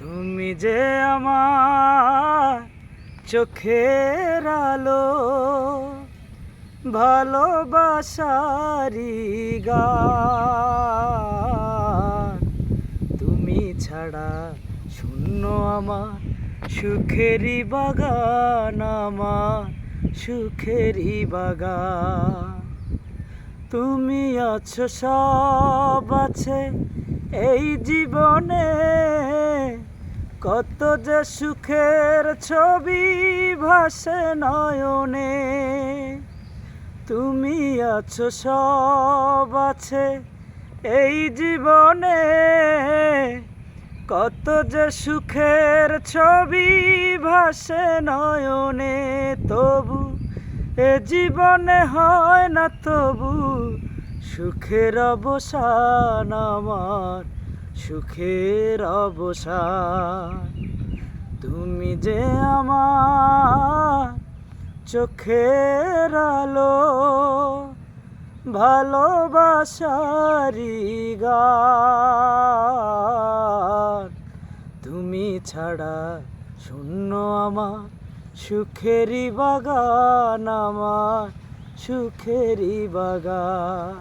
তুমি যে আমার চোখের আলো ভালোবাসারি গান। তুমি ছাড়া শূন্য আমার, সুখেরই বাগান আমার, সুখেরই বাগান। তুমি আছো, সব আছে এই জীবনে। কত যে সুখের ছবি ভাসে নয়নে, তুমি আছো সব আছে এই জীবনে। কত যে সুখের ছবি ভাসে নয়নে, তবু এ জীবনে হয় না তবু সুখের অবসান আমার। সুখের অবসান। তুমি যে আমার চোখের আলো ভালোবাসারি গান। তুমি ছাড়া শূন্য আমার, সুখেরই বাগান আমার, সুখেরই বাগান।